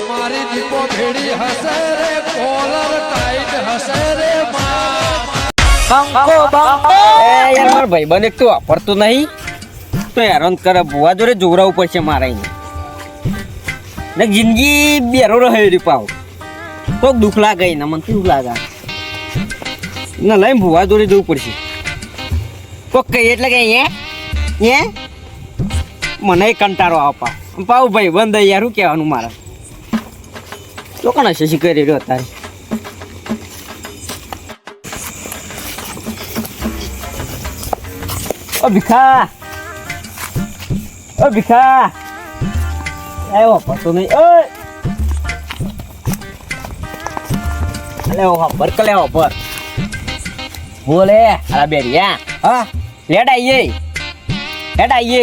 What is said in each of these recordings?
મારી દીપો ભેડી હસે રે કોલર ટાઈટ હસે રે બંકો બંકો એ યાર મારો ભાઈ એક તો વાપરતો નહીં તો હેરાન કરે ભુવા જોડે જોવરાવું પડશે મારે ને જિંદગી બેરો રહે રી પાવ કોક દુઃખ લાગે ને મને કેવું લાગે ને લઈને ભુવા જોડે જવું પડશે કોક કહીએ એટલે કે એ એ મને કંટાળો આપા પાવ ભાઈ બંધ યાર શું કહેવાનું મારે તો કોણ હશે શી કરી રહ્યો તારે ઓ ભીખા. ઓ ભીખા. આવ્યો પડતો નહીં. ઓ લેવો હા પર કલે ઓ પર બોલે અલા બેરિયા હા. લેટ આઈએ લેટ આઈએ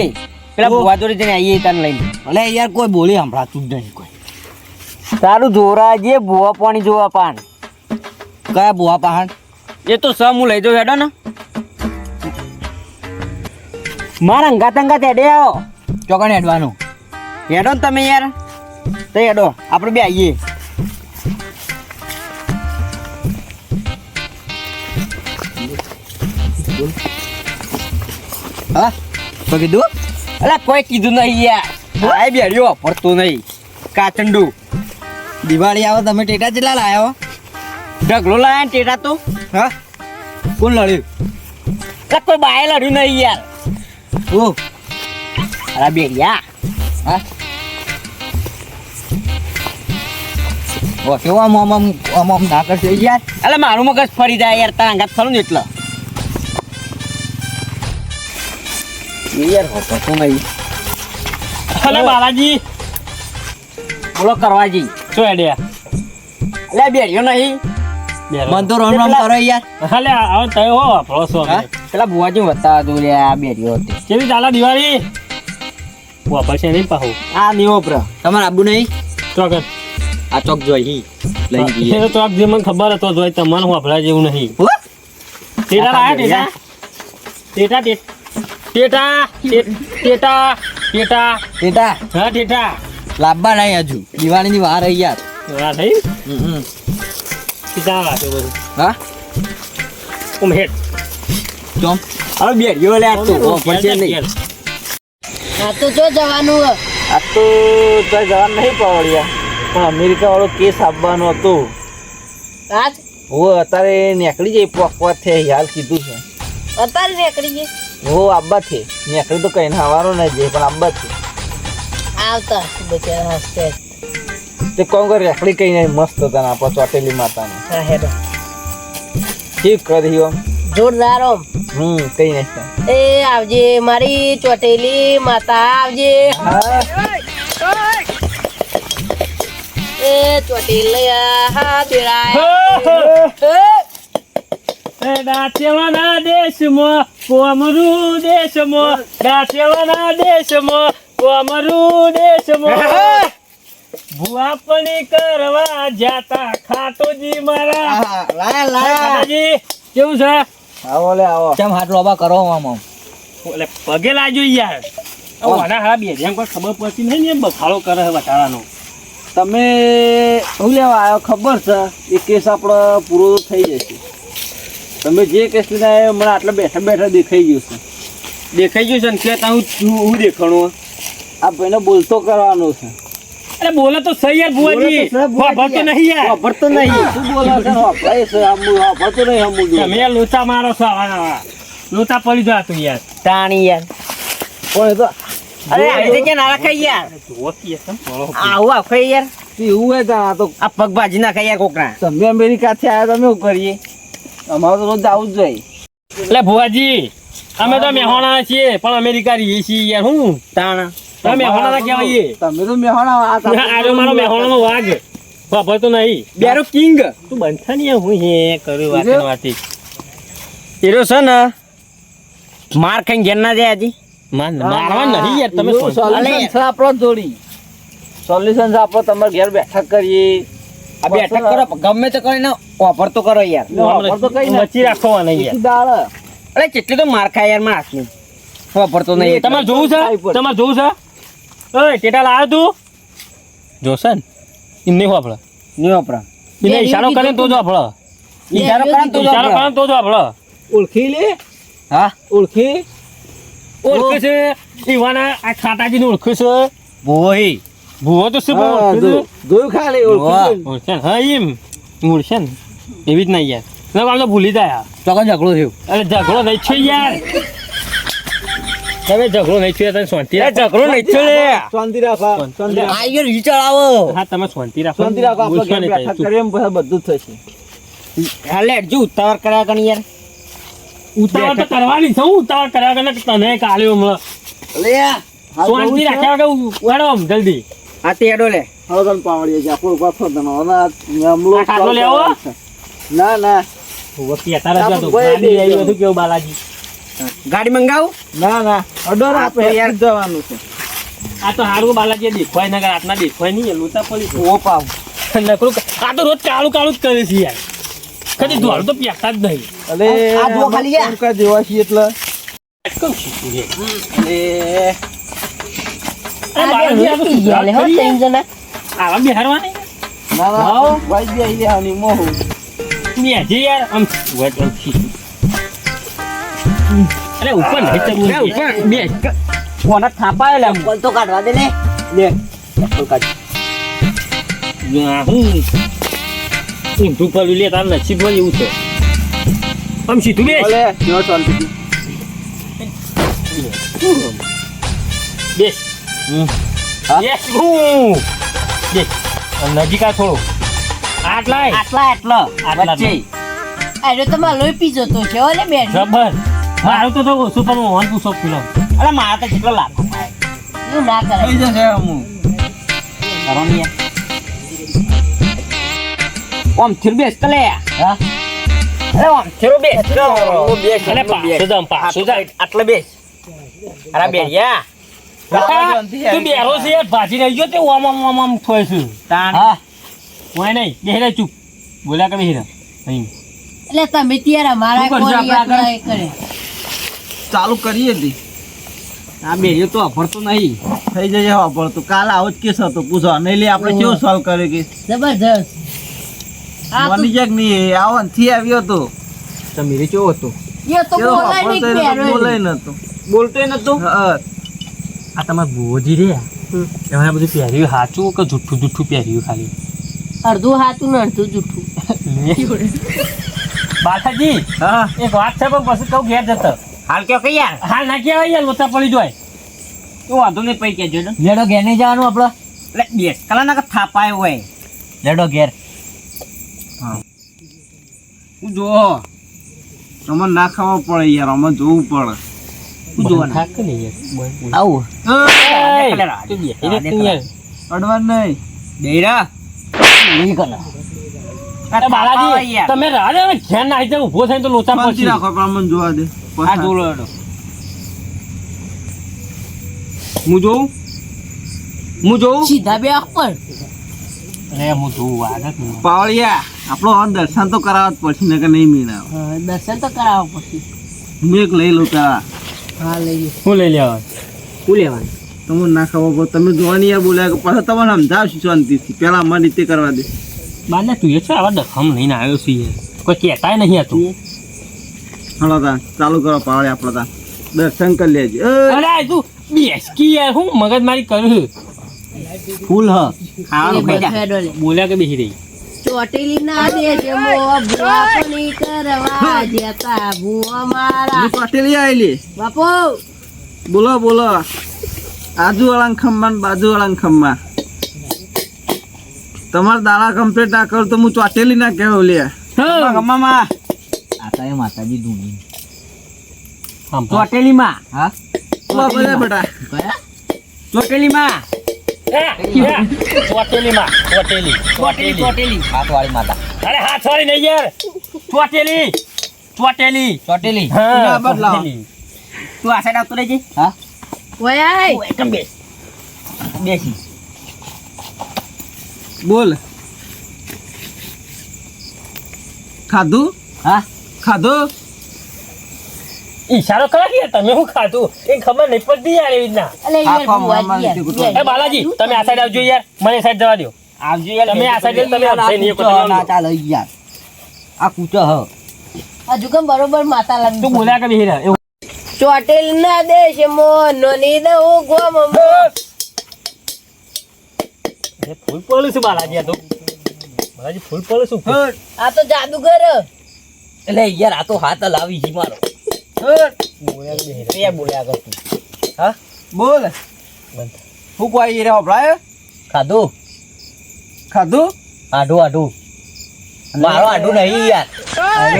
પેલા બુવા જોડે જઈને આઈએ તને લઈને. અલે યાર કોઈ બોલી સંભળાતું જ નહીં કોઈ. તારું જોરા જે બુવા પાણી જોવા પાન. કયા બુઆ પહાડ એ તો સમ હું લઈ જાઉં હેડો ને. મારા અંગાત અંગાત હેડે આવો. ચોકણ હેડવાનું? હેડો ને તમે યાર. તો હેડો આપણે બે આવીએ હા? તો કીધું? અલા કોઈ કીધું નહીં યાર. આ બેડ્યો પડતો નહીં. કાચંડુ. દિવાળી આવો તમે ટેટા જેટલા લાયો ઢગલો લાયા ટેટા તો? હા? કોણ લડ્યું? અલા કોઈ બાય લડ્યું નહીં યાર. ઓ. અરે બેડિયા હા? કેવો આમ આમ આમ આમ આમ ના કરશે યાર અલા મારું મગજ ફરી જાય યાર તારા અંગાત ફરું ને એટલે. યાર હોતો નહીં. અલે બાલાજી. બોલો કરવાજી. શું આઈડિયા લે બેડ્યો નહીં. મન તો રમ રમ કરો યાર. હાલે હવે તય હો વાપરો છો હા? પેલા બુવાજી વતા દઉં લે આ બેડ્યો હતો કેવી ચાલે દિવાળી? વાપરશે નહીં પાહુ. આ નહીં પ્ર તમારે આબુ નહીં? ચોકસ આ ચોક જોઈ લઈ ગઈ એ તો આપ જે મને ખબર હતો જોઈ તમને વાપરા જેવું નહીં. હો? ટેટા લાયા ટેટા ટેટા ટેટા ટેટા ટેટા ટેટા. ટેટા. હા ટેટા. લાવવા નહીં હજુ. દિવાળીની વાર રહી યાર. થઈ? હમ, બધું. હા? ઉમ હેડ. ચોમ હવે બેડ્યો લે આ તો. ઓ, નહીં. હા તો જો જવાનું હે? આ તો તો જવાનું નહીં પાવડિયા પણ અમેરિકા વાળો કેસ આપવાનો હતો. આજ? હો અત્યારે નીકળી જાય પોકવા છે હાલ કીધું છે. અત્યારે નીકળી ગઈ? હો આબા છે નીકળી તો કઈ હવારો નહીં જાય પણ આબ્બા છે આવતા બચારા હસતે તે કોણ કરે રેકડી કઈ નહીં મસ્ત હતા આપણા ચોટેલી માતાને. હા હેડો. ઠીક કરી ઓમ. જોરદાર ઓમ. હમ કઈ નહીં એ આવજે મારી ચોટેલી માતા આવજે. એ ચોટેલી હા દાચેવાના દેશમાં કોમરૂ દેશમાં દાચેવાના દેશમાં કોમરૂ દેશમાં. ભુવાપણી કરવા જાતા ખાટોજી મારા. લાયા લાયા. ખાટોજી કેવું છે? આવો લે આવો. કેમ હાથ લોબા કરો આમ એટલે પગે લાજો યાર. વાના હા બે જેમ કોઈ ખબર પડતી નહીં એમ બખાડો કરે છે વટાળાનો તમે શું લેવા આવ્યો? ખબર છે. એ કેસ આપણો પૂરો થઈ જશે તમે જે કેસ લીધા આવ્યા મને આટલા બેઠા બેઠા દેખાઈ ગયું છે. દેખાઈ ગયું છે ને? કે હું હું દેખાણું? આ ભાઈને બોલતો કરવાનો છે. અરે બોલે તો સહી યાર ભુવાજી. વાપરતો નહીં યાર. વાપરતો નહીં. શું બોલે છે? વાપરાય છે આમ વાપરતો નહીં આમ તમે યાર લોચા મારો છો. આવા. લોચા પડી જાય તું યાર. તાણી યાર. પણ તો અરે આવી જગ્યા ના રખાય યાર? આવું આખાય યાર. એવું હોય તા આ તો આ પગ ભાજી નાખાય યાર કોકરા તમે અમેરિકાથી આવ્યા તમે શું કરીએ? અમારે તો રોજ આવું જ જોઈએ એટલે ભુવાજી અમે તો મેહોણા છીએ પણ અમેરિકા રહીએ છીએ યાર હું? તાણ. તમે મેહોણા કહેવાય તમે તો મેહોણા આ આજો મારો મેહોણાનો વાઘ. તો નહીં. બેરો કિંગ. તું બનતા નહીં હું હે કર્યું વાત ને વાતી એરો છે ને માર ખાઈને ઘેર ના જાય હજી. મારવા નહીં યાર તમે સોલ્યુશન છે આપણો જોડી સોલ્યુશન છે આપણો તમારે ઘેર બેઠક કરીએ. આ બેઠક કરો ગમે તે કરીને ઓફર તો કરો યાર. ઓફર તો કઈ મચી રાખવા નહીં યાર. દાળ. અરે કેટલી તો માર ખાય યાર મારા હાથની ઓફર તો નહીં તમારે જોવું છે? તમારે જોવું છે? ઓય ટેટા લાવ તું? જોશે ને એમ નહીં વાપરે. નહીં વાપરા. એને ઈશારો કરે તો જો વાપરે ઈશારો કરે તો જ ઈશારો કરે તો જો વાપરે ઓળખી લે? હા? ઓળખી? ઓળખે છે. ઈવાના આ ખાતાજીને ઓળખે છે. ભોઈ ભૂવો તો શું જોયું. ખાલી ઓળખે ને. હા ઈમ. મૂળશે ને. એવી જ નહીં યાર. ના તો ભૂલી જાય ચોક્કસ ઝઘડો થયો. અરે ઝઘડો નહીં છે યાર. તમે ઝઘડો નહીં છે તમે શાંતિ રાખો. ઝઘડો નહીં થયો લે. શાંતિ રાખો શાંતિ આ યાર વિચાર આવો. હા તમે શાંતિ રાખો. શાંતિ રાખો આપણે બેઠા કરીએ એમ પછી બધું જ થશે. હાલે જો ઉતાવળ કર્યા કણ યાર. ઉતાવળ તો કરવાની છે હું ઉતાવળ કર્યા વગર તને કાલ્યો હમણાં. લે શાંતિ રાખ્યા કે ઉડો આમ જલ્દી. આ તે એડો લે. હવે તને પાવડીએ છે આપણો પાછો તને હવે હમલો ખાટલો લેવો? ના ના. કહેતા રહેજો તો. ગાડી આવી બધું કેવું બાલાજી? ગાડી મંગાવું? ના ના. ઓર્ડર આપે યાર. જવાનું છે. આ તો હારું બાલાજી દેખવાય ના રાતના દેખવાય નહીં એ લોચા પડી ઓ પાવ. નકરું આ તો રોજ કાળું કાળું જ કરે છે યાર. કદી ધોળ તો પ્યાતા જ નહીં. અલે આ જો ખાલી યાર. કોણકા જેવા છે એટલે. કેમ શીખવું છે? એ. અરે બાલાજી આ તો પી હો સુધાર જના જણા. આવા બિહારવાની ના ના. ભાઈ બે આવી મોહ. મોહું મેજે યાર આમ વટ આમ. અરે ઉપર નહીં ચડવું લે ઉપર. બે ફોન થાપાય લે. ફોન તો કાઢવા દે ને. લે કાઢ. હું ઊંધું પડ્યું લે તાર નસીબ હોય એવું છે. આમ સીધું બેસ. અલે જો શાંતિ બેસ. હા? બેસ હું. બેસ. નજીક આ થોડું. આટલા. આટલા આટલા. આટલા વચ્ચે. અરે તમારે લોહી પીજો તો છે ઓલે બેન. જબર. મારું તો તો ઓછું પણ વન પૂછો પેલો અરે મારા તો કેટલો લાભ એવું ના કરે થઈ જશે હું કરવાની ઓમ થીર બેસ તો હા? અરે ઓમ થીર બેસ તો બેસ અને પાછો જમ પાછો જ આટલે બેસ. અરે બેરિયા. તું બેરો છે યાર ભાજી રહી ગયો તે ઓમ ઓમ ઓમ ઓમ થોય છે. તાણ. હા? કોઈ નહીં. બેહી રહે ચૂપ. બોલ્યા કે બેહી રહે અહીં. એટલે તમે ત્યારે મારા કોઈ આગળ? કરે. ચાલુ કરીએ હતી આ બે તો અફરતો નહીં. થઈ જશે વાપર કાલ આવો જ કેસ હતો પૂછો. નહીં લે આપણે કેવો સોલ્વ કર્યો કે? જબરજસ્ત. આ જાય નહીં આવો થી આવ્યો હતો તમે કેવો હતો? એ તો બોલાય નતો નતો હા. આ તમારે ભુવોજી રે. એમાં બધું પહેર્યું સાચું કે જુઠ્ઠું જુઠ્ઠું પહેર્યું ખાલી? અડધું સાચું ને અડધું જૂઠું. બાલાજી હા. એક વાત છે પણ પછી કહું ઘેર જતો. હાલ કયો કઈ યાર? હાલ નાખી આવે યાર લોચા પડી જોય. તો વાંધો નહીં પૈ કેજો ને. લેડો ઘેર નહીં જવાનું આપણે એટલે બેસ કલા ના થાપાય હોય. લેડો ઘેર. હું. જો અમારે ના ખાવા પડે યાર અમારે જોવું પડે. શું જોવાના. થાક ને યાર. આવું. એય, તું બેહી રે તું યાર. અડવાન નહીં. કરે બાલાજી તમે ને ઘેર ના આવી થઈને તો લોચા પછી રાખો પણ મને જોવા દે. આ જોડો એડો હું જોઉં? હું જોઉં? સીધા બે પર. અરે હું જોઉં આગળ પાવળિયા આપણો દર્શન તો કરાવવા પડશે નકર નહીં મીના દર્શન તો કરાવવા પડશે. હું એક લઈ લઉં કરા હા લઈએ હું લઈ લેવા? શું લેવાનું. તમને ના ખબર પડે તમે જોવાની યાર બોલ્યા કે પાછા તમને સમજાવશું શાંતિથી. પેલા મને રીતે કરવા દે. બાને તું એ છે આવા દખમ લઈને આવ્યો છે કોઈ કહેતાય નહીં હતું હલો તા ચાલુ કરો પાવળે આપણે તા દર્શન કરી લેજે. અરે તું બેસકી યાર હું મગજ મારી કરું ફૂલ હ. ખાવાનું ખાઈ બોલ્યા કે બેસી રહી? ચોટીલી ના દેશ મો ભૂવા કરવા જતા ભૂવા મારા હું પાટેલી આવેલી બાપુ! બોલો બોલો. આજુ વાળા ખમ્મા ને બાજુ વાળા ખમ્મા તમારા દાડા કમ્પ્લીટ ના કરો તો હું ચોટેલી ના કહેવું લે. ગમામાં આ એ માતાજી ધૂણી. ચોટેલીમાં. હા? બોલો બેટા કયા? ચોટેલી. ચોટેલી. ચોટેલી હાથવાળી માતા. અરે હાથ નહીં યાર. ચોટેલી. ચોટેલી. ચોટેલી. હા ના, તું આ સાઈડ આવતો રહેજે. હા? ઓય એકદમ બેસ. બેસી. બોલ. ખાધું હા? ખાધું? ઈશારો કરો કે તમે હું ખાધું? એ ખબર નહીં પડતી યાર એવી રીતના. બાલાજી તમે આ સાઈડ આવજો યાર. મને સાઈડ જવા દો આવજો યાર તમે આ સાઈડ તમે આમ નહીં ના ચાલે યાર. આ કૂચો હ. હજુ કેમ બરોબર માતા લાગી તું બોલ્યા કે બેહી ચોટેલ ના દેશ મો નોની દઉ ગોમ મો ફૂલ પડ્યું છે બાલાજી આ તો. બાલાજી ફૂલ પડ્યું શું આ તો જાદુગર. એટલે યાર આ તો હાથ લાવી જી મારો. બોલ્યા કર તું હા? બોલ. શું કોઈ રે હભળાય ખાધું? ખાધું? આઢું આઢું મારો આઢું નહીં યાર. અરે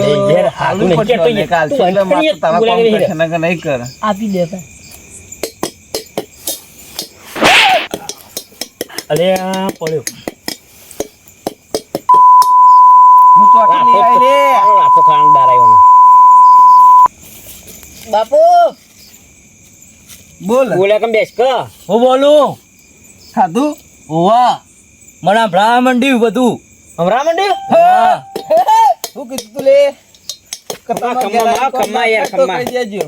નહીં. કાલ નહીં કરે. આપી દે પડ્યો. હું લઈ આપો ખાણ દારાયો ના. બાપુ! બોલ. બોલ્યા કેમ બેસ કે? હું બોલું? ખાધું? ઓવા મને ભ્રા મંડ્યું બધું. હમણાં મંડ્યું હા. શું કીધું તું લે. કે તમારે ખમ્મા, ઘેર આવીને ખમ્મા, કોમ યાર, ના કરતો ખમ્મા. કહી દેજો.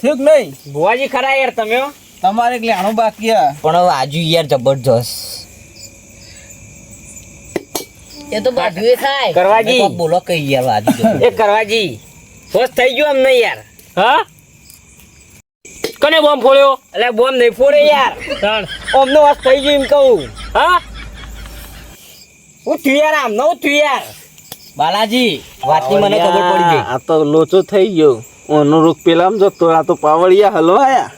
થયું કે નહીં? ભુવાજી ખરા યાર તમે તમારે એક લેણું બાકી પણ આજુ યાર જબરજસ્ત. એ તો બાજુએ થાય. કરવાજી. બોલો કઈ યાર આજુ એ કરવાજી. બસ થઈ ગયો એમ યાર. હા? કને બોમ્બ ફોડ્યો? એટલે બોમ્બ નહીં ફોડે યાર. તાણ. ઓમનો વાસ થઈ ગયું એમ કહું. હા? હું થયું યાર આમનો હું થયું યાર. બાલાજી વાતની મને ખબર પડી ગઈ. આ તો લોચો થઈ ગયો. ઓનો રૂપ પેલામ જતો આ તો પાવડિયા હલવાયા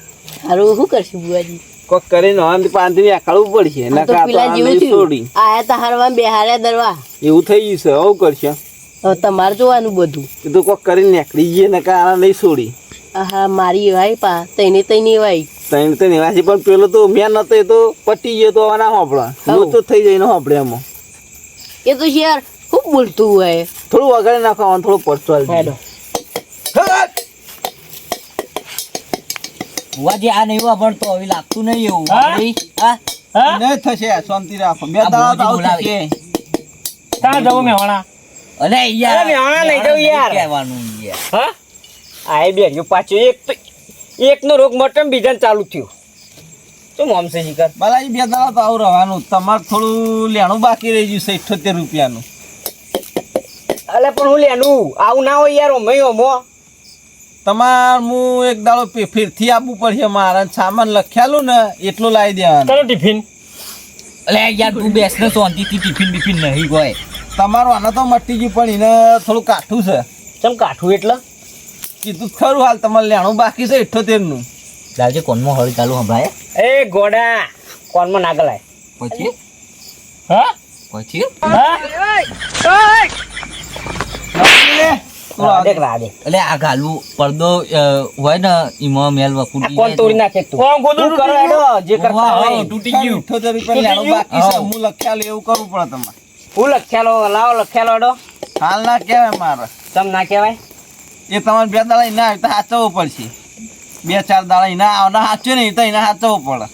હારું શું કરશું બુઆજી? કોક કરીને હવે પાંદરી આખડવું પડશે નકા તો પેલા આ જેવું નહીં છોડી. આયા તો હરવા બેહારે દરવા. એવું થઈ ગયું છે આવું કરશે. હવે તમારે જોવાનું બધું. એ તો કોક કરીને નીકળી જઈએ નકા આ નહીં છોડી. હા મારી એવાય પા તઈને તઈને એવાય. તઈને તઈને નિવાસી પણ પેલો તો મેં નતો એ તો પટી ગયો તો આના હોપડા હું તો થઈ જાય ને હોપડે એમાં. એ તો યાર ખૂબ બોલતું હોય. થોડું વગાડી નાખવાનું થોડું પડતું હેડો. બુવાજી આ નહીં વાપરતો હવે લાગતું નહીં એવું. હા? નહીં થશે શાંતિ રાખો. બે દાડા તો આવું. થશે ક્યાં જવું મેવાણા અલે યાર મેહોણા લઈ જાઉં યાર. કહેવાનું યાર. હા? આ બે જો પાછું એક તો એકનો રોગ મટમ બીજાને ચાલુ થયું. શું મોમસે શિકર? બાલાજી બે દાડા તો આવું રહેવાનું. તમારે થોડું લેણું બાકી રહી ગયું છે ઇઠ્ઠોતેર રૂપિયાનું. અલે પણ હું લેનું આવું ના હોય યાર ઓમે ઓમો તમારે હું એક દાડો ફેરથી આપવું પડશે મારે સામાન લખ્યાલું ને એટલું લાવી દેવાનું. ચાલો ટિફિન. અલે યાર તું બેસ ને શાંતિથી ટિફિન બિફિન નહીં ગોય તમારું આનો તો મટી ગયું પણ એને થોડું કાઠું છે. ચમ કાઠું એટલે? કીધું ખરું હાલ તમારે લેણું બાકી છે ઇઠ્ઠોતેરનું લાવજે કોનમાં હળી ચાલુ સંભળાય. એ ગોડા કોનમાં નાગ લાય પછી? હા? પછી? હા? એટલે આ ગાલું પડદો હોય ને એમાં મેલ આ કોણ તોડી નાખે તું? કોણ ગોદડું કરો જે કરતા હોય. તૂટી ગયું. ઇઠ્ઠોતેર રૂપિયા લેણું બાકી છે હું લખ્યાલું એવું કરવું પડે તમારે. હું લખ્યાલો લાવો લખ્યાલો હેડો હાલ ના કહેવાય મારે. ચમ ના કહેવાય? એ તમારે બે દાડા ના આવે તો સાચવવું પડશે. બે ચાર દાડા એના આવના સાચવે નહીં તો એના સાચવવું પડે.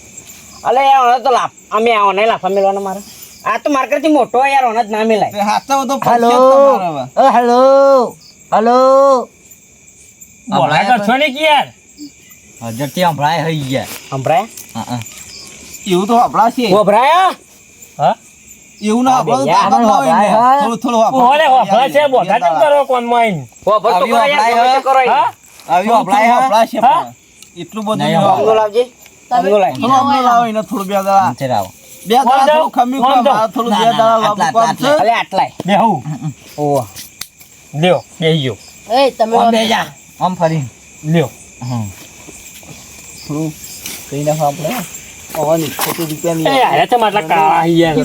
અલે યાર તો લાભ અમે આવો નહીં લાફા મેળવાનો મારે. આ તો મારા કરતી મોટો યાર ઓને જ ના મેલાય. સાચવો તો હવે. હેલો. હેલો. બોલાય કરશો ને કે યાર હજરથી સંભળાય હઈ ગયા. સંભળાય હા, હા. એવું તો છે. ગોભરાયા હા? એવું ના. થોડું થોડું. ઓલે છે બોધા કેમ કરો કોનમાં આઈને? ગોભર તો કરો. હા આવી હપડા એ હપડા છે હા? પણ. એટલું બધું. અમનો લાવજે અમનો લાવ અમને એને થોડું બે દાડા. અંતે રાવ બે દાડા થોડું? મારે થોડું બે દાડા આટલા, લાંબુ છે. અલે આટલાય બેહું ઓવા લ્યો બે ગયો એ તમે આમ બે જા. આમ ફરી લ્યો. હમ. થોડું કઈ નાખો આપણે? ઓની ખોટું રૂપિયા નહીં આયા છે માટલા કાળા યાર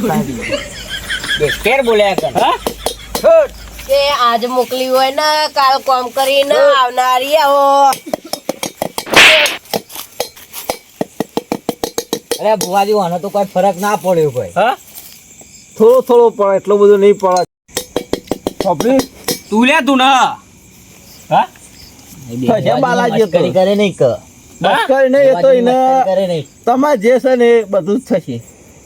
ફેર બોલ્યા કર. હા? કે આજ મોકલી હોય ને કાલ કોમ કરીને આવનારી આવો અરે ભુવાજી આનો તો કોઈ ફરક ના પડ્યો કોઈ. હા? થોડો થોડો પડે એટલો બધો નહીં પડે? તું લે તું ના. હા? બાલાજી કરે નહીં કે. બસ નહીં એ તો એને મસ્કરી કરે નહીં. તમારે જે છે ને એ બધું જ થશે.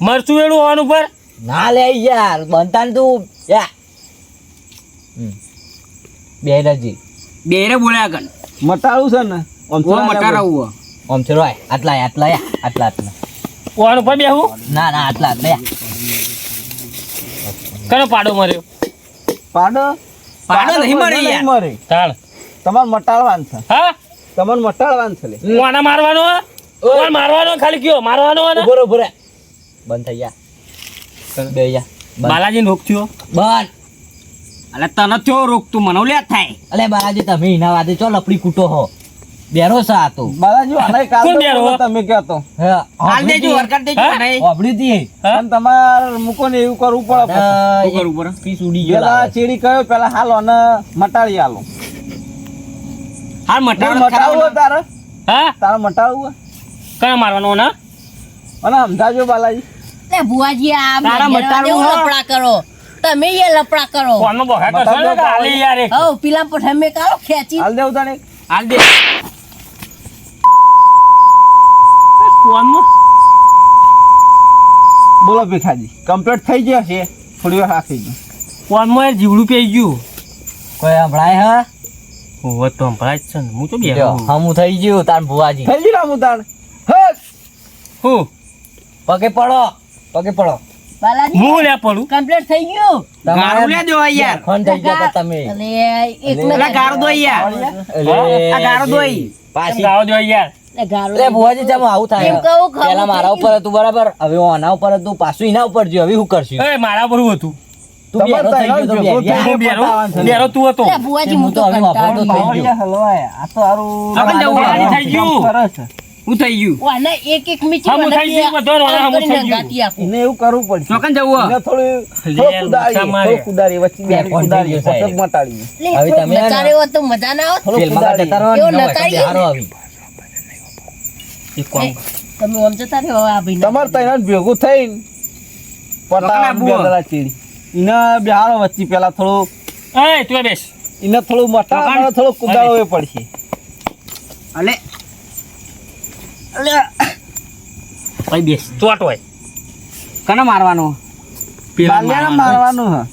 મરચું વેણું હોવાનું પર ના લે યાર બનતા તું. યા. બે રજી બેરે બોલ્યા કર મટાડું છે ને આમ ઓ મટારાવું આટલા આટલા આટલા આટલા. હોવાનું પર બેહું ના ના આટલા આટલા. કનો પાડો મર્યો? પાડો. પાડો નહીં મરે નહીં યાર. મરે તાળ તમાર મટાળવાન છે. હા? તમાર મટાળવાન છે લે. કોને મારવાનો કોણ મારવાનો? ખાલી કયો? મારવાનો ને? ઊભો ઊભો બંધ થઈ જા બે જા બાલાજી રોક થયો બંધ. અલે તને થયો રોક તું મને લે થાય. અલે બાલાજી તમે એના વાદે ચો લપડી કૂટો હો? બેરો સા હતો. બાલાજી આને કાલ તો બેરો? તમે કહેતો. હા, હાલ દેજો હરકત દેજો? નહીં હતી. હા? પણ તમાર મુકો ને એવું કરવું પડે શું કરવું પડે? પીસ ઉડી ગયો પેલા. ચીડી કયો પેલા હાલ અને મટાડી આલો. હાલ મટાડો તાર હોય તારે? હા? તારે મટાડવું હોય? મારવાનો ને અને સમજાજો બાલાજી. લે ભુવાજી આ તારા મટાડવું દેવો કરો. તમે એ લફડા કરો. કોનો બોખા કરશો? ને કે હાલી યાર હો પીલા પેલા પઠામે કાળો ખેંચી. હાલ દેવ તને હાલ દે. કોનમાં? બોલો ભીખાજી કમ્પ્લીટ થઈ ગયા છે. થોડી વાર રાખી ગયો ફોનમાં યાર જીવડું પી ગયું. કોઈ સંભળાય હા? હોવે તો સંભળાય જ છે ને. હું તો બે હમું થઈ ગયું તાર ભુવાજી. થઈ ગયું હમું તાર! હું. પગે પડો પગે પડો. હું લે પડું? કમ્પ્લીટ થઈ ગયું? લે દો યાર ફોન થઈ ગયા તા તમે. અલે એક ને દો યાર અલે, આ ગાળો દોઈ. પાછી. ગાળો દો યાર લે ભુવાજી ચમ આવું થાય. એમ કહું, પેલા મારા ઉપર હતું બરાબર? હવે હું આના ઉપર હતું પાછું એના ઉપર જ્યું. હવે શું કરશું? એ મારા પર હતું. હું હું હું. હું હે? હે મજા ના આવત. થોડું ફિલ્મમાં કુદારીએ. જતા રહો ને, એવું નવા નતાઈએ. કાંઈ હારો આવી. એક કામ તમે આમ જતા રહ્યો આ ભાઈ તમારે ત્રણેય ભેગું થઈને પટાવાનું આબુ બે હે. દડા ચીડી. એને બિહારો વચ્ચે પેલા થોડું એ તું બેસ. એને થોડું મટાડવા ચોકન. થોડું કુદાડવું પડશે. અલે. અલે. ભાઈ બેસ. ચોટ હોય. કને મારવાનો? પેલા. મારવાનું હે.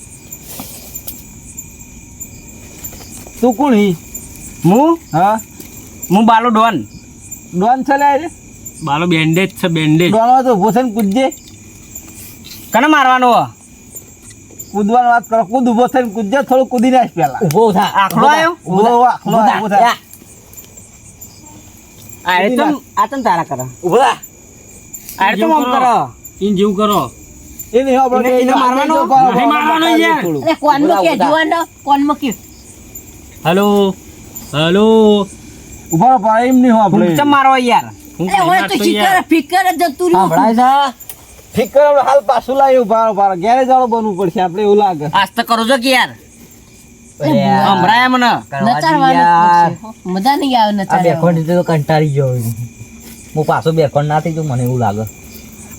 તું કોણ હી? હું? હા. હું બાલો ડોન ડોન છે લે બાલો બેન્ડેજ છે બેન્ડેજ ડોનમાં તો ઊભો થઈને કૂદજે. કને મારવાનો કૂદવાનો વાત કરો કૂદ ઊભો થઈને કૂદજે થોડું કૂદી નાખ પેલા ઊભો થા. આખલો આવ્યો? ઊભો આખલો ઊભો થા. યા, તો આ તમ તારા કરો. ઊભો થા. આ તો મમ કરો. ઇન જીવ કરો. એ નહીં આપણે એને- મારવાનો? નહીં મારવાનો યાર. અરે કોનમાં ઊભા, કે ઊભા. જુવાન કોનમાં કે હલો. હલો. ઊભા રહો, એમ નહીં આપણે ચમ યાર અરે હોય તો. ફિકર જ જતું રહ્યું સંભળાય છે? ફિકર હાલ પાછું લાવી ઊભા ઊભા ગેરેજ વાળો બનવું પડશે આપણે એવું લાગે આજ તો કરો છો કે યાર મને. જ. મજા નહીં આવે બેખોન તો કંટાળી ગયો હું. પાછો બેખોન ના થઈ જાઉં, મને એવું લાગે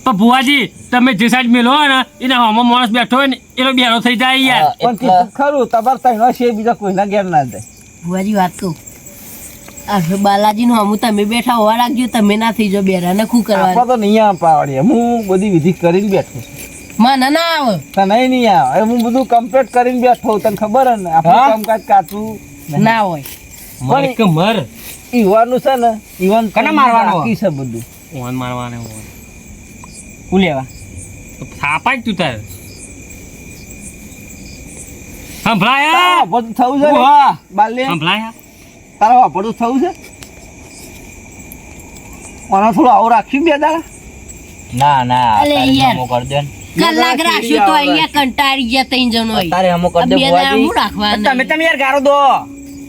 પણ ભુવાજી તમે જે સાઈડ મેલો હોય ને એના હમો માણસ બેઠો હોય ને એનો બેરો થઈ જાય યાર પણ ખરું તમારે ત્રણ છે બીજા કોઈના ઘેર ના જાય ભુવાજી વાત કહું આ બાલાજી નું હમું તમે બેઠા હોવા રાખજો તમે ના થઈ જો બેરા ને શું કરવા તો નહીં આવે પાવડીએ. હું બધી વિધિ કરીને બેઠો છું. મને ના આવે. તને નહીં આવે. હું બધું કમ્પ્લીટ કરીને બેઠો તને ખબર ને? આપણું કામકાજ કાચું. ના હોય. મર કે મર. ઈવાનું છે ને ઈવાન કને મારવાનો? બાકી છે બધું. ઓન મારવાને હોય. હું લેવા? તો થાપાય તું તાર. સંભળાયા બધું થવું છે સંભળાય તારા વાપરતું થયું છે? મને થોડું આવું રાખ્યું બે દાડા ના ના કરી દે કલાક રાખ્યું તો અહીંયા કંટાળી ગયા ત્રણ જણ હોય તારે હમો કરી દે. હું રાખવાના? તમે તમે યાર ગારો દો.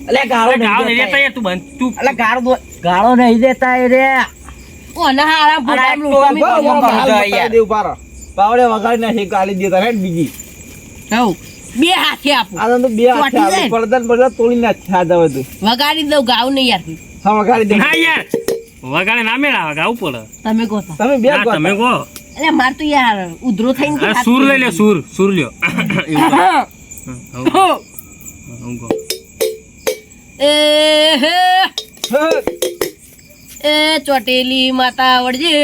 એટલે ગારો ગારો નહીં દેતા. યાર તું બંધ તું એટલે ગારો દો. ગારો નહીં દેતા એ રે. ઓને હારા દે ઊભા પાવડે વગાડી નાખી ગાલી દે હેડ બીજી. હઉ. બે હાથે આપું. આ તો બે હાથે ચોંટી આવે. જાય. પડદા તોડી નાખી આ દવા તું. વગાડી દઉં ગાવ નહીં યાર. હા વગાડી દે. હા યાર. વગાડે ના મેળા ગાવ પડે. તમે કહો તમે બે કહો તમે કહો. એટલે માર તો યાર ઉધરો થઈને સૂર લઈ લે સુર સૂર લ્યો. હા, હું કહો. એ હે, એ ચોટેલી માતા વળજે.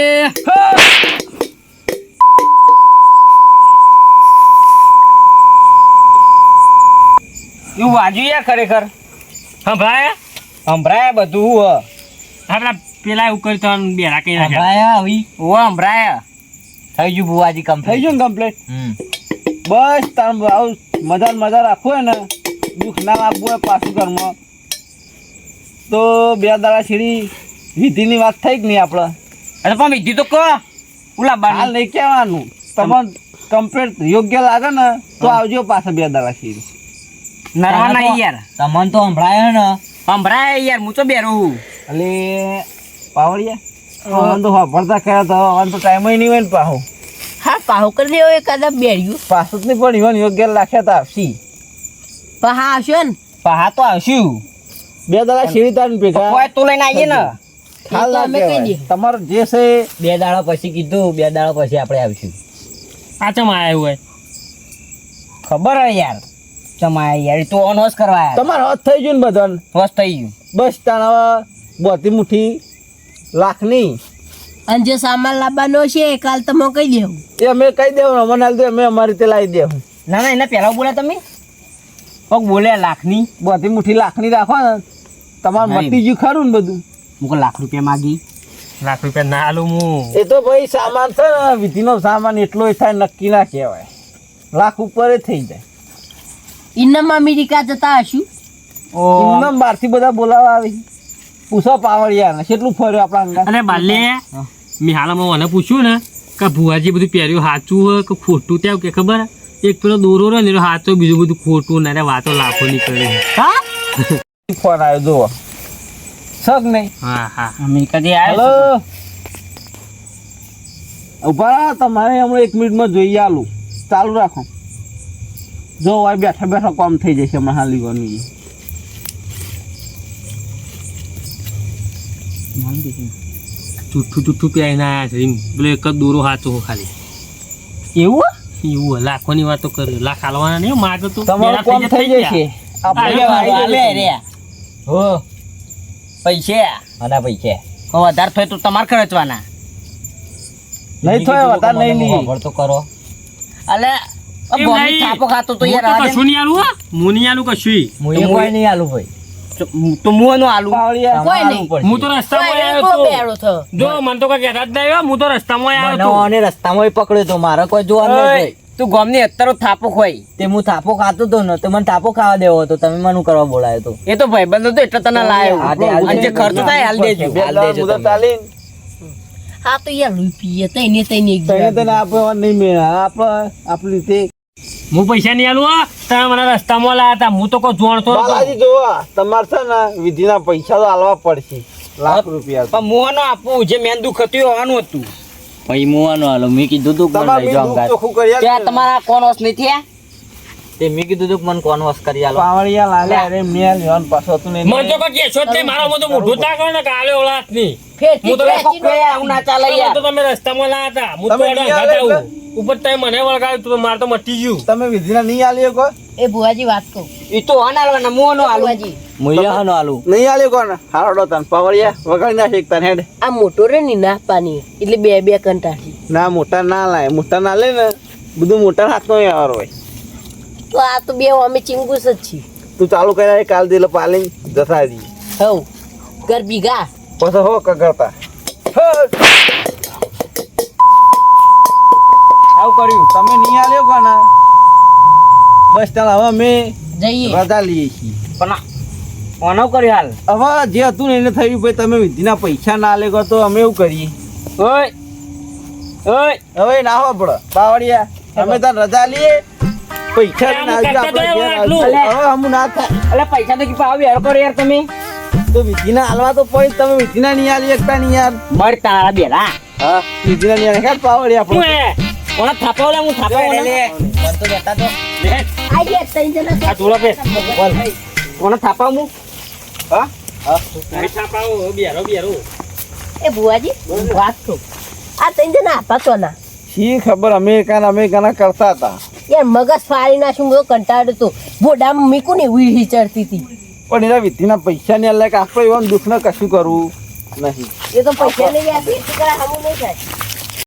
એવું વાજુ યાર ખરેખર? સંભળાય? સંભળાય બધું હ. પેલા એવું કરી તો બે રાખી સંભળાયા આવી. ઓ સંભળાયા. થઈ ગયું ભુવાજી થઈ ગયું ને કમ્પ્લીટ બસ તાર આવું મજા મજા રાખવું હોય ને. દુઃખ ના આપવું હોય પાછું ઘરમાં. તો બે દાડા સીડી વિધિની વાત થઈ જ નહીં આપણે અરે પણ વિધિ તો કહો. ઓલા બાર નહીં કહેવાનું. તમને કમ્પ્લીટ યોગ્ય લાગે ને તો આવજો પાછા બે દાડા સીડી. નરવા નહીં યાર. તમને તો સંભળાય ને. સંભળાય યાર હું તો બેરું એટલે પાવડિયા મને તો કર્યા તો હવે તો ટાઈમ નહીં હોય ને પાહો. હા પાહો કરી દેવો એકાદા બેર્યું પાછું જ નહીં પણ ઈવન યોગ્ય લાખ્યા તા આવશી. પણ હા આવશો ને? પહા તો આવશું. બે દાડા સીડી તાર ભેગા. કોઈ તો લઈને આવીએ ને. તમારું જે છે બે દાડા પછી કીધું બે દાડા પછી આપણે આવીશું. પાછો ચમ આવ્યું હોય. ખબર હે યાર. ચમાય યાર તું તો ઓન હોશ કરવા તમારે તમારો હાથ થઈ ગયું ને બધાને? હોશ થઈ ગયું. બસ તાણ હવે બોતી મુઠ્ઠી લાખની. અને જે સામાન લાવવાનો છે એ કાલ તમે કહી દેવું એ અમે કહી દેવું અમને હાલ અમે અમારી રીતે લાવી દેવું ના ના એના પહેલા બોલ્યા તમે? કોક બોલ્યા લાખની. બોતી મુઠ્ઠી લાખની રાખો ને. તમારે. મટી ગયું ખરું ને બધું. મુકો લાખ રૂપિયા માગી. લાખ રૂપિયા ના આલું હું. એ તો ભાઈ સામાન છે ને વિધિનો સામાન એટલો થાય નક્કી ના કહેવાય. લાખ ઉપર જ થઈ જાય. ઇન્નમ અમેરિકા જતા હશું. ઓ. એમનેમ બહારથી બધા બોલાવા આવી પૂછો પાવડિયા ને કેટલું ફર્યો આપણા અંદર અરે બાલે મેં હાલમાં મને પૂછ્યું ને કે ભુવાજી બધું પહેર્યું સાચું હોય કે ખોટું ત્યાં કે ખબર? એક પેલો દોરો રહ્યો ને એનો સાચો બીજું બધું ખોટું ને અરે વાતો લાખો નીકળે. ફોન આવ્યો જુઓ. સગ નહીં? હા હા. અમેરિકાથી હેલો આવ્યો ઊભા તમારે હમણાં એક મિનિટમાં જોઈએ આલું. ચાલુ રાખો. જો આ બેઠા બેઠા કોમ થઈ જશે હમણાં હાલી વાની જુઠ્ઠું જુઠ્ઠું પહેરીને આવ્યા છે. એમ પેલો એક જ દોરો હાચો ખાલી. એવું? એવું લાખોની વાતો કરે. લાખ હાલવાના નહીં માગે તો. તમારું કોમ થઈ જશે. હા, પૈસા? અને પૈસે. વધારે થાય તો તમારે ખર્ચવાના. નહીં થાય વધારે નહીં નહીં તો કરો. અલે નહીં. થાપો ખાતો તો હું તો કશું નહીં આલું હો. હું નહીં આલું કશું હું કોઈ નહીં આલું ભાઈ. તો મું નો આલુ? કોઈ નહીં. હું તો રસ્તામાં કોઈ આવ્યો તો. બેડો થયો. જો મને તો કઈ કહેતા જ નહીં હો. હું તો રસ્તામાં મને આવ્યો આને રસ્તામાં પકડ્યો તો મારે કોઈ જોવાનું ઓય, નહીં તું ગોમની અત્તરો થાપો ખોઈ. તે હું થાપો ખાતો તો ને તો મને થાપો ખાવા દેવો હતો તમે મને કરવા બોલાયો તો? એ તો ભાઈબંધ હતો એટલે તને લાયો. હા, તે હાલ અને જે દેજો. ખર્ચ થાય હાલ દેજો. હાલ દેજો તમે. હા તો યાર રૂપિયા તઈને તઈને એક તને તને આપણે નહીં મેળ આપણે આપણી રીતે હું પૈસા નહીં આલું. તમે મને રસ્તામાં લાયા હતા. હું તો કોઈ જોણતો બાલાજી જોવા તમારે છે ને વિધિના પૈસા તો આલવા પડશે. લાખ રૂપિયા પણ મોહનો આપવું જે મેન દુઃખ હતું હોવાનું હતું. ભાઈ મુવાનો હાલો મેં કીધું તું કોણ લઈ આલો. ત્યાં તમારા કોણ હોશ નહીં થયા તે મી કીધું તું મને કોનવાસ વસ કરી આલો. પાવળિયા લાલે અરે મેલ યોન પાછો તું નહીં મને તો કે કહેશો તે મારો મારા મોઢું મોઢું તાકો ને કે આલે ઓલાત નહીં. હું તો કોઈ આવું ના ચાલે યાર. તો તમે રસ્તામાં ના હતા. હું તો એડા એના નહીં ઘાટ આલે આવું. ઉપર તમે મને વળગાવ્યું તું માર તો મટી ગયું. તમે વિધિના નહીં આલી કો એ ભુવાજી વાત કહું. એ તો હોન આલવાના મોહનો આલુ. ભુવાજી. મુએ હાનો આલું. નહીં આલી કોણ હારડો તન પાવળિયા વગાડી ના શીખતા તને હેડ. આ મોટો રે ની ના પાની એટલે બે બે કંટાળી. ના મોટા ના લાય મોટા ના લે ને બધું મોટા હાથનો વ્યવહાર હોય. તો આ તો બે અમે ચિંગુસ જ છીએ. તું ચાલુ કર્યા કાલ દિલ પાલી જતા દી હવ ઘર બીઘા પછી હો કરતા આવું કર્યું. તમે નહીં આલ્યો કોના? બસ ચાલ હવે અમે જઈએ. રજા લઈએ છીએ. પણ કોનો કર્યો હાલ. હવે જે હતું ને એને થયું ભાઈ તમે વિધિના પૈસા ના લેગો તો અમે એવું કરીએ. ઓય. ઓય. હવે ના હો પડે બાવળિયા અમે તાર રજા લઈએ. પૈસા આમ ના થાય. અલે પૈસા તો કી પાવ યાર કરો યાર તમે. તો વિધિના હાલવા તો પછી તમે વિધિના નહીં આલી એકતા નહીં યાર. મર તારા બેલા. હા વિધિના નહીં આલી પાવળિયા હું આપણે કોણ થાપો લે હું થાપો લે મને તો કહેતા તો. આઈ ગયા તઈ જના. આ જોડો પે કોણ થાપા હું? હા? નહીં છાપાઓ, બેરો બેરો. એ બુવાજી વાત તો આ તઈ જના હતા તો ના. શી ખબર અમેરિકાના અમેરિકાના કરતા હતા? યાર મગજ ફાડી નાખ્યું બધો કંટાળ્યો તો. બોડામાં મીકું ને વીહી ચડતી હતી? પણ એના વિધિના પૈસા ને અલગ આપણે એવા દુઃખ ને કશું કરવું નહીં. એ તો પૈસા નહીં આપી નહીં થાય.